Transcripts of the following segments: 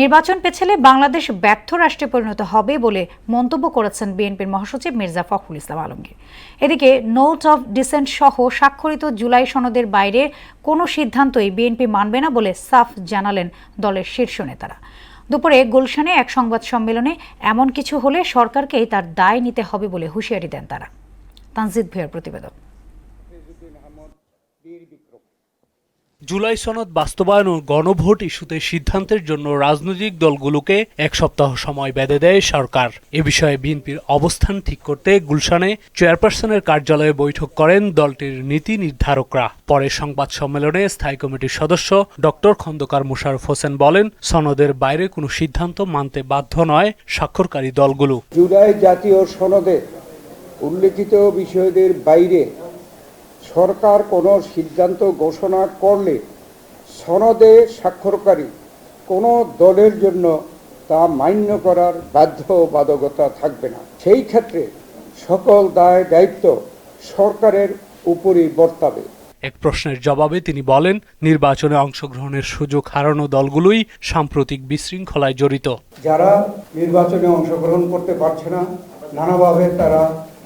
নির্বাচন পেছালে বাংলাদেশ ব্যর্থ রাষ্ট্রে পরিণত হবে বলে মন্তব্য করেছেন বিএনপির মহাসচিব মির্জা ফখরুল ইসলাম আলমগীর। এদিকে নোট অফ ডিসেন্ট সহ স্বাক্ষরিত জুলাই সনদের বাইরে কোনো সিদ্ধান্তই বিএনপি মানবে না বলে সাফ জানালেন দলের শীর্ষ নেতারা। দুপুরে গুলশানে এক সংবাদ সম্মেলনে এমন কিছু হলে সরকারকেই তার দায় নিতে হবে বলে হুঁশিয়ারি দেন তারা। তানজিদ ভুঁইয়ার প্রতিবেদন। জুলাই সনদ বাস্তবায়ন ও গণভোট ইস্যুতে সিদ্ধান্তের জন্য রাজনৈতিক দলগুলোকে এক সপ্তাহ সময় বেঁধে দেয় সরকার। এ বিষয়ে বিএনপির অবস্থান ঠিক করতে গুলশানে চেয়ারপারসনের কার্যালয়ে বৈঠক করেন দলটির নীতি নির্ধারকরা। পরে সংবাদ সম্মেলনে স্থায়ী কমিটির সদস্য ডক্টর খন্দকার মুশারফ হোসেন বলেন, সনদের বাইরে কোনো সিদ্ধান্ত মানতে বাধ্য নয় স্বাক্ষরকারী দলগুলো। জুলাই জাতীয় সনদে উল্লেখিত বিষয়দের বাইরে সরকার কোনো সিদ্ধান্ত ঘোষণা করলে সনদে স্বাক্ষরকারী কোনো দলের জন্য তা মান্য করার বাধ্যবাধকতা থাকবে না। সেই ক্ষেত্রে সকল দায় দায়িত্ব সরকারের উপরই বর্তাবে। এক প্রশ্নের জবাবে তিনি বলেন নির্বাচনে অংশগ্রহণের সুযোগ হারানো দলগুলোই সাম্প্রতিক বিশৃঙ্খলায় জড়িত। যারা নির্বাচনে অংশগ্রহণ করতে পারছে না নানাভাবে তারা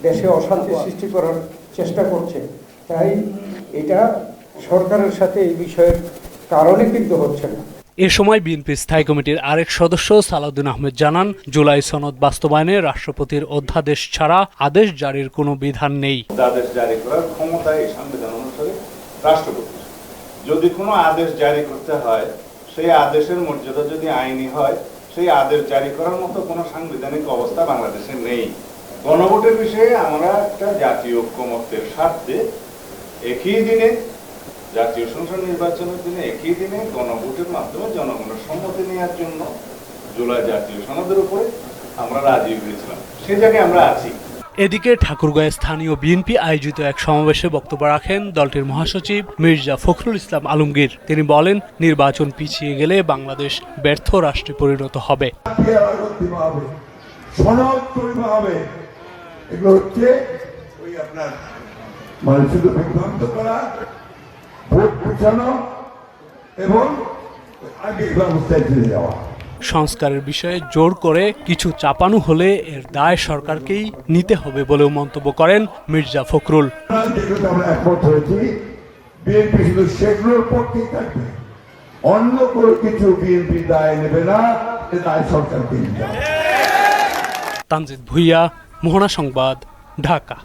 দেশে অশান্তি সৃষ্টি করার চেষ্টা করছে। তাই এটা সরকারের সাথে এই বিষয়ের কারণে কিন্তু হচ্ছে না। এ সময় বিএনপি স্থায়ী কমিটির আরেক সদস্য সালাউদ্দিন আহমেদ জানান জুলাই সনদ বাস্তবায়নে রাষ্ট্রপতির অধ্যাদেশ ছাড়া আদেশ জারির কোনো বিধান নেই। আদেশ জারি করার ক্ষমতা এই সংবিধান অনুসারে রাষ্ট্রপতি যদি কোনো আদেশ জারি করতে হয় সেই আদেশের মর্যাদা যদি আইনি হয় সেই আদেশ জারি করার মতো কোনো সাংবিধানিক অবস্থা বাংলাদেশে নেই। গণভোটের বিষয়ে আমরা একটা জাতীয় ঐক্যমত্যের স্বার্থে একই দিনে জাতীয় সংসদ নির্বাচনের দিনে একই দিনে গণভোটের মাধ্যমে জনগণের সম্মতি নেওয়ার জন্য জুলাই জাতীয় সনদের উপরে আমরা রাজি হয়েছিলাম। সেই জায়গায় আমরা আছি। এদিকে ঠাকুরগাঁয়ে স্থানীয় বিএনপি আয়োজিত এক সমাবেশে বক্তব্য রাখেন দলটির মহাসচিব মির্জা ফখরুল ইসলাম আলমগীর। তিনি বলেন নির্বাচন পিছিয়ে গেলে বাংলাদেশ ব্যর্থ রাষ্ট্রে পরিণত হবে। এগুলো হচ্ছে ওই আপনার মানে শুধু বিভ্রান্ত করা ভোট পিছানো এবং আগের ব্যবস্থায় ফিরে যাওয়া। সংস্কারের বিষয়ে জোর করে কিছু চাপানো হলে এর দায় সরকারকেই নিতে হবে বলেও মন্তব্য করেন মির্জা ফখরুল। আমরা একমত হয়েছি বিএনপি শুধু সেগুলোর পক্ষেই থাকবে। অন্য কোনো কিছু বিএনপি দায় নেবে না দায় সরকারকে নিতে হবে। তানজিদ ভুইয়া মোহনা সংবাদ ঢাকা।